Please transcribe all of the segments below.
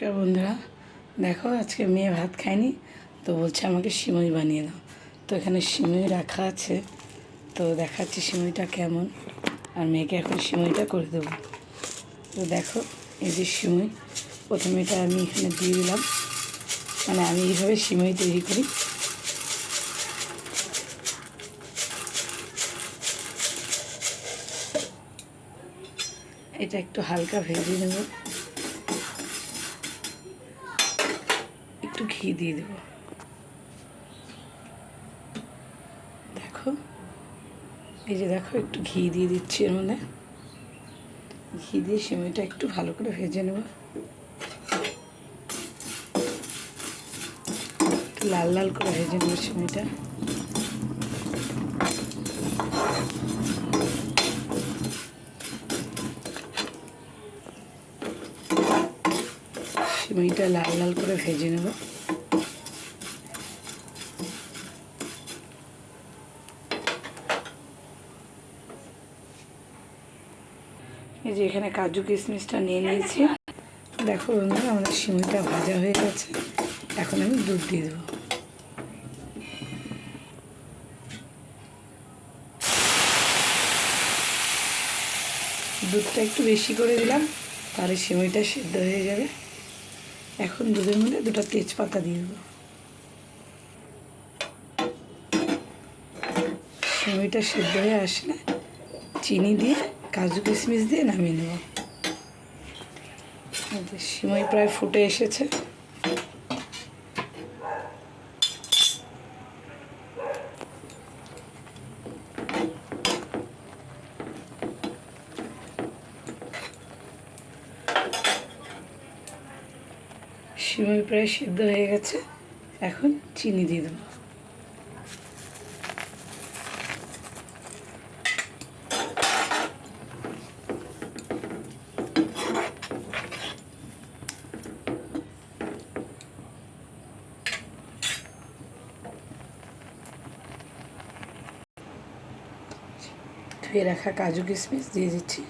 নমস্কার বন্ধুরা। দেখো, আজকে মেয়ে ভাত খায়নি, তো বলছে আমাকে সিমই বানিয়ে দাও। তো এখানে সিমই রাখা আছে, তো দেখাচ্ছি সিমইটা কেমন। আর মেয়েকে এখন সিমইটা করে দেবো। তো দেখো, এই যে সিমই, প্রথমে এটা আমি এখানে দিয়ে দিলাম। মানে আমি এইভাবে সিমই তৈরি করি। এটা একটু হালকা ভেজে নেব। একটু ঘি দিয়ে দেব। দেখো, এই যে দেখো, একটু ঘি দিয়ে দিচ্ছি এর মধ্যে। ঘি দিয়ে সিমইটা একটু ভালো করে ভেজে নেব। লাল লাল করে ভেজে নেব সিমইটা সিমইটা লাল লাল করে ভেজে নেব। এই যে এখানে কাজু কিশমিশটা নিয়ে নিয়েছি। দেখো বন্ধুরা, আমাদের সিমইটা ভাজা হয়ে গেছে। এখন আমি দুধ দিয়ে দেবো। দুধটা একটু বেশি করে দিলাম, তাহলে সিমইটা সিদ্ধ হয়ে যাবে। এখন দুধের মধ্যে দুটো তেজপাতা দিয়ে দেবো। সেমিটা সিদ্ধ হয়ে আসলে চিনি দিয়ে, কাজু কিশমিশ দিয়ে নামিয়ে নেব। সিমই প্রায় ফুটে এসেছে। সিমই প্রায় সিদ্ধ হয়ে গেছে। এখন চিনি দিয়ে দেবো। ধুয়ে রাখা কাজু কিশমিশ দিয়ে দিচ্ছি।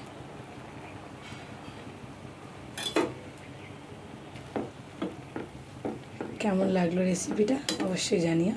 কেমন লাগল রেসিপিটা অবশ্যই জানিও।